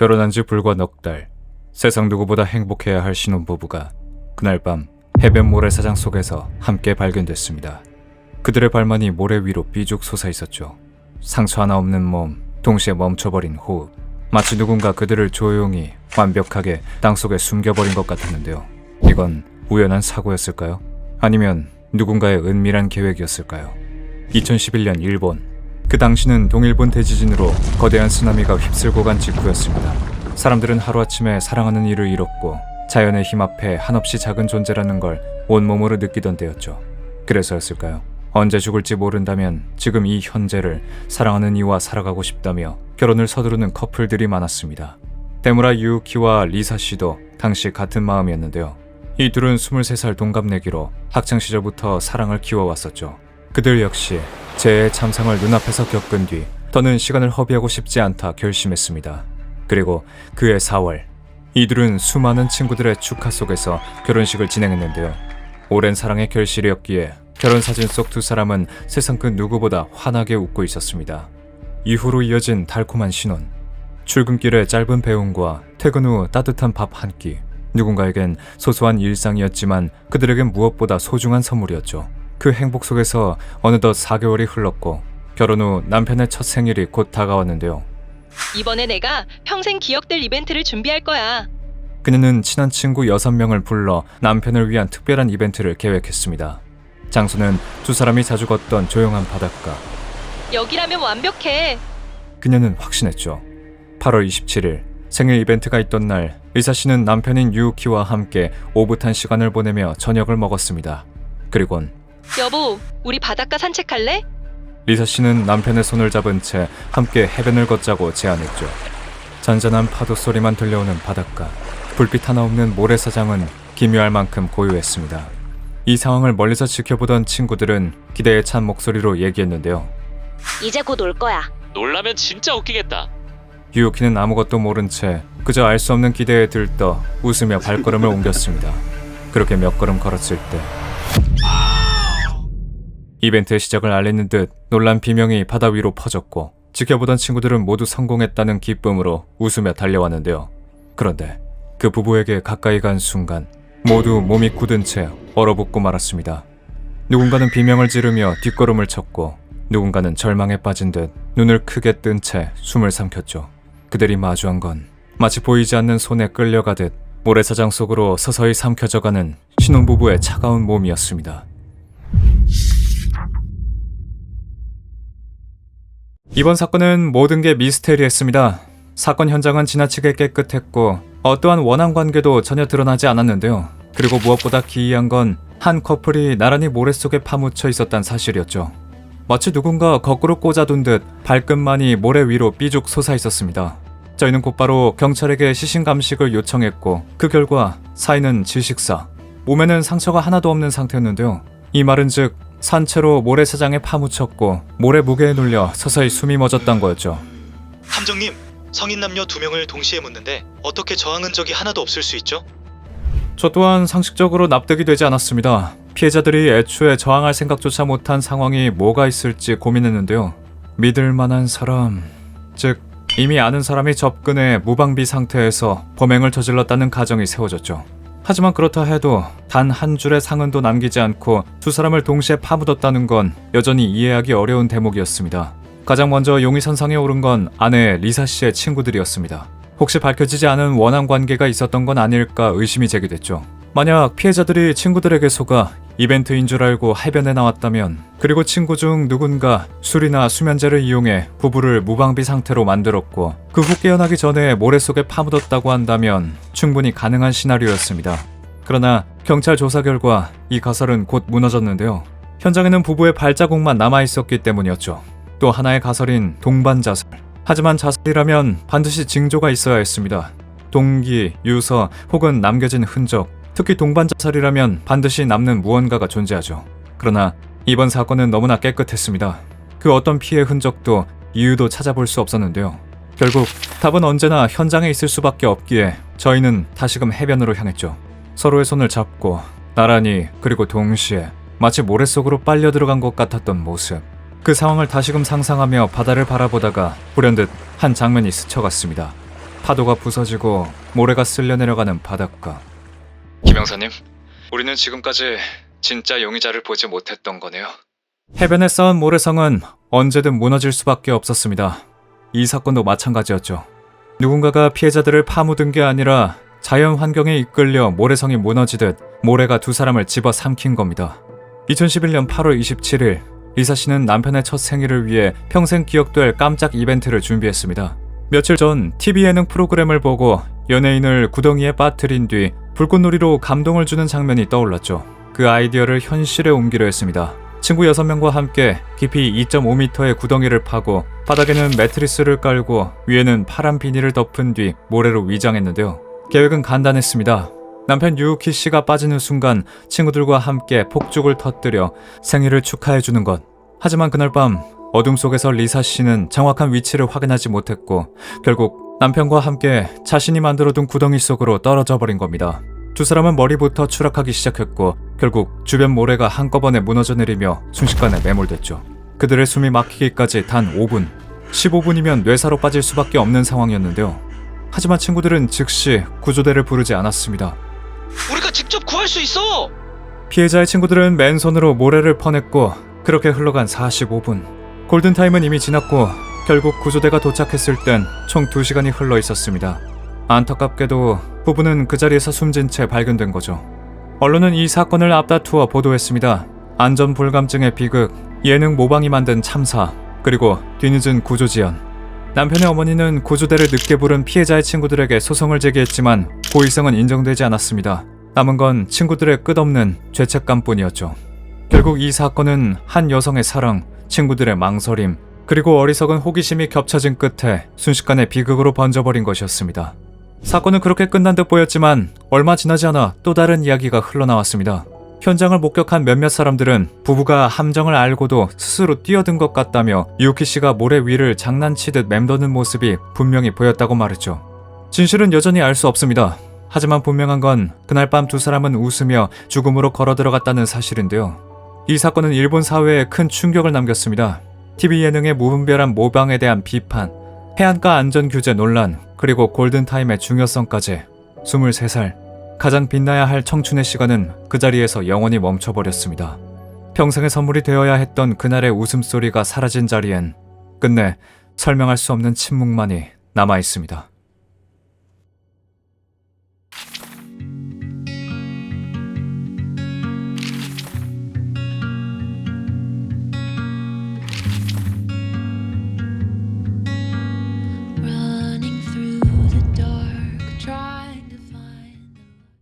결혼한 지 불과 넉 달. 세상 누구보다 행복해야 할 신혼부부가 그날 밤 해변 모래사장 속에서 함께 발견됐습니다. 그들의 발만이 모래 위로 삐죽 솟아 있었죠. 상처 하나 없는 몸, 동시에 멈춰버린 호흡. 마치 누군가 그들을 조용히 완벽하게 땅속에 숨겨버린 것 같았는데요. 이건 우연한 사고였을까요? 아니면 누군가의 은밀한 계획이었을까요? 2011년 일본. 그 당시는 동일본 대지진으로 거대한 쓰나미가 휩쓸고 간 직후였습니다. 사람들은 하루아침에 사랑하는 이를 잃었고 자연의 힘 앞에 한없이 작은 존재라는 걸 온몸으로 느끼던 때였죠. 그래서였을까요? 언제 죽을지 모른다면 지금 이 현재를 사랑하는 이와 살아가고 싶다며 결혼을 서두르는 커플들이 많았습니다. 데무라 유우키와 리사 씨도 당시 같은 마음이었는데요. 이 둘은 23살 동갑내기로 학창 시절부터 사랑을 키워왔었죠. 그들 역시 재해의 참상을 눈앞에서 겪은 뒤 더는 시간을 허비하고 싶지 않다 결심했습니다. 그리고 그해 4월 이들은 수많은 친구들의 축하 속에서 결혼식을 진행했는데요. 오랜 사랑의 결실이었기에 결혼 사진 속 두 사람은 세상 그 누구보다 환하게 웃고 있었습니다. 이후로 이어진 달콤한 신혼. 출근길의 짧은 배웅과 퇴근 후 따뜻한 밥 한 끼. 누군가에겐 소소한 일상이었지만 그들에겐 무엇보다 소중한 선물이었죠. 그 행복 속에서 어느덧 4개월이 흘렀고 결혼 후 남편의 첫 생일이 곧 다가왔는데요. 이번에 내가 평생 기억될 이벤트를 준비할 거야. 그녀는 친한 친구 6명을 불러 남편을 위한 특별한 이벤트를 계획했습니다. 장소는 두 사람이 자주 걷던 조용한 바닷가. 여기라면 완벽해. 그녀는 확신했죠. 8월 27일 생일 이벤트가 있던 날 의사 씨는 남편인 유우키와 함께 오붓한 시간을 보내며 저녁을 먹었습니다. 그리곤 여보, 우리 바닷가 산책할래? 리사 씨는 남편의 손을 잡은 채 함께 해변을 걷자고 제안했죠. 잔잔한 파도 소리만 들려오는 바닷가. 불빛 하나 없는 모래사장은 기묘할 만큼 고요했습니다. 이 상황을 멀리서 지켜보던 친구들은 기대에 찬 목소리로 얘기했는데요. 이제 곧 올 거야. 놀라면 진짜 웃기겠다. 유우키는 아무것도 모른 채 그저 알 수 없는 기대에 들떠 웃으며 발걸음을 옮겼습니다. 그렇게 몇 걸음 걸었을 때 이벤트의 시작을 알리는 듯 놀란 비명이 바다 위로 퍼졌고 지켜보던 친구들은 모두 성공했다는 기쁨으로 웃으며 달려왔는데요. 그런데 그 부부에게 가까이 간 순간 모두 몸이 굳은 채 얼어붙고 말았습니다. 누군가는 비명을 지르며 뒷걸음을 쳤고 누군가는 절망에 빠진 듯 눈을 크게 뜬 채 숨을 삼켰죠. 그들이 마주한 건 마치 보이지 않는 손에 끌려가듯 모래사장 속으로 서서히 삼켜져가는 신혼부부의 차가운 몸이었습니다. 이번 사건은 모든 게 미스테리했습니다. 사건 현장은 지나치게 깨끗했고 어떠한 원한 관계도 전혀 드러나지 않았는데요. 그리고 무엇보다 기이한 건 한 커플이 나란히 모래 속에 파묻혀 있었단 사실이었죠. 마치 누군가 거꾸로 꽂아둔 듯 발끝만이 모래 위로 삐죽 솟아 있었습니다. 저희는 곧바로 경찰에게 시신 감식을 요청했고 그 결과 사인은 질식사, 몸에는 상처가 하나도 없는 상태였는데요. 이 말은 즉 산채로 모래사장에 파묻혔고 모래 무게에 눌려 서서히 숨이 멎었던 거였죠. 함정님, 성인 남녀 두 명을 동시에 묻는데 어떻게 저항 흔적이 하나도 없을 수 있죠? 저 또한 상식적으로 납득이 되지 않았습니다. 피해자들이 애초에 저항할 생각조차 못한 상황이 뭐가 있을지 고민했는데요. 믿을 만한 사람, 즉 이미 아는 사람이 접근해 무방비 상태에서 범행을 저질렀다는 가정이 세워졌죠. 하지만 그렇다 해도 단 한 줄의 상흔도 남기지 않고 두 사람을 동시에 파묻었다는 건 여전히 이해하기 어려운 대목이었습니다. 가장 먼저 용의선상에 오른 건 아내 리사 씨의 친구들이었습니다. 혹시 밝혀지지 않은 원한 관계가 있었던 건 아닐까 의심이 제기됐죠. 만약 피해자들이 친구들에게 속아 이벤트인 줄 알고 해변에 나왔다면 그리고 친구 중 누군가 술이나 수면제를 이용해 부부를 무방비 상태로 만들었고 그 후 깨어나기 전에 모래 속에 파묻었다고 한다면 충분히 가능한 시나리오였습니다. 그러나 경찰 조사 결과 이 가설은 곧 무너졌는데요. 현장에는 부부의 발자국만 남아 있었기 때문이었죠. 또 하나의 가설인 동반 자살. 하지만 자살이라면 반드시 징조가 있어야 했습니다. 동기, 유서 혹은 남겨진 흔적, 특히 동반 자살이라면 반드시 남는 무언가가 존재하죠. 그러나 이번 사건은 너무나 깨끗했습니다. 그 어떤 피해 흔적도 이유도 찾아볼 수 없었는데요. 결국 답은 언제나 현장에 있을 수밖에 없기에 저희는 다시금 해변으로 향했죠. 서로의 손을 잡고 나란히 그리고 동시에 마치 모래 속으로 빨려 들어간 것 같았던 모습. 그 상황을 다시금 상상하며 바다를 바라보다가 불현듯 한 장면이 스쳐갔습니다. 파도가 부서지고 모래가 쓸려 내려가는 바닷가. 김영사님, 우리는 지금까지 진짜 용의자를 보지 못했던 거네요. 해변에 쌓은 모래성은 언제든 무너질 수밖에 없었습니다. 이 사건도 마찬가지였죠. 누군가가 피해자들을 파묻은 게 아니라 자연 환경에 이끌려 모래성이 무너지듯 모래가 두 사람을 집어 삼킨 겁니다. 2011년 8월 27일 리사 씨는 남편의 첫 생일을 위해 평생 기억될 깜짝 이벤트를 준비했습니다. 며칠 전 TV 예능 프로그램을 보고 연예인을 구덩이에 빠뜨린 뒤 불꽃놀이로 감동을 주는 장면이 떠올랐죠. 그 아이디어를 현실에 옮기려 했습니다. 친구 6명과 함께 깊이 2.5m의 구덩이를 파고 바닥에는 매트리스를 깔고 위에는 파란 비닐을 덮은 뒤 모래로 위장했는데요. 계획은 간단했습니다. 남편 유우키 씨가 빠지는 순간 친구들과 함께 폭죽을 터뜨려 생일을 축하해 주는 것. 하지만 그날 밤 어둠 속에서 리사 씨는 정확한 위치를 확인하지 못했고 결국 남편과 함께 자신이 만들어둔 구덩이 속으로 떨어져 버린 겁니다. 두 사람은 머리부터 추락하기 시작했고 결국 주변 모래가 한꺼번에 무너져 내리며 순식간에 매몰됐죠. 그들의 숨이 막히기까지 단 5분. 15분이면 뇌사로 빠질 수밖에 없는 상황이었는데요. 하지만 친구들은 즉시 구조대를 부르지 않았습니다. 우리가 직접 구할 수 있어. 피해자의 친구들은 맨손으로 모래를 퍼냈고 그렇게 흘러간 45분. 골든타임은 이미 지났고 결국 구조대가 도착했을 땐 총 2시간이 흘러 있었습니다. 안타깝게도 부부는 그 자리에서 숨진 채 발견된 거죠. 언론은 이 사건을 앞다투어 보도했습니다. 안전 불감증의 비극, 예능 모방이 만든 참사, 그리고 뒤늦은 구조 지연. 남편의 어머니는 구조대를 늦게 부른 피해자의 친구들에게 소송을 제기했지만 고의성은 인정되지 않았습니다. 남은 건 친구들의 끝없는 죄책감뿐이었죠. 결국 이 사건은 한 여성의 사랑, 친구들의 망설임, 그리고 어리석은 호기심이 겹쳐진 끝에 순식간에 비극으로 번져버린 것이었습니다. 사건은 그렇게 끝난 듯 보였지만 얼마 지나지 않아 또 다른 이야기가 흘러나왔습니다. 현장을 목격한 몇몇 사람들은 부부가 함정을 알고도 스스로 뛰어든 것 같다며 유키 씨가 모래 위를 장난치듯 맴도는 모습이 분명히 보였다고 말했죠. 진실은 여전히 알 수 없습니다. 하지만 분명한 건 그날 밤 두 사람은 웃으며 죽음으로 걸어 들어갔다는 사실인데요. 이 사건은 일본 사회에 큰 충격을 남겼습니다. TV 예능의 무분별한 모방에 대한 비판, 해안가 안전 규제 논란, 그리고 골든타임의 중요성까지 23살, 가장 빛나야 할 청춘의 시간은 그 자리에서 영원히 멈춰버렸습니다. 평생의 선물이 되어야 했던 그날의 웃음소리가 사라진 자리엔 끝내 설명할 수 없는 침묵만이 남아 있습니다.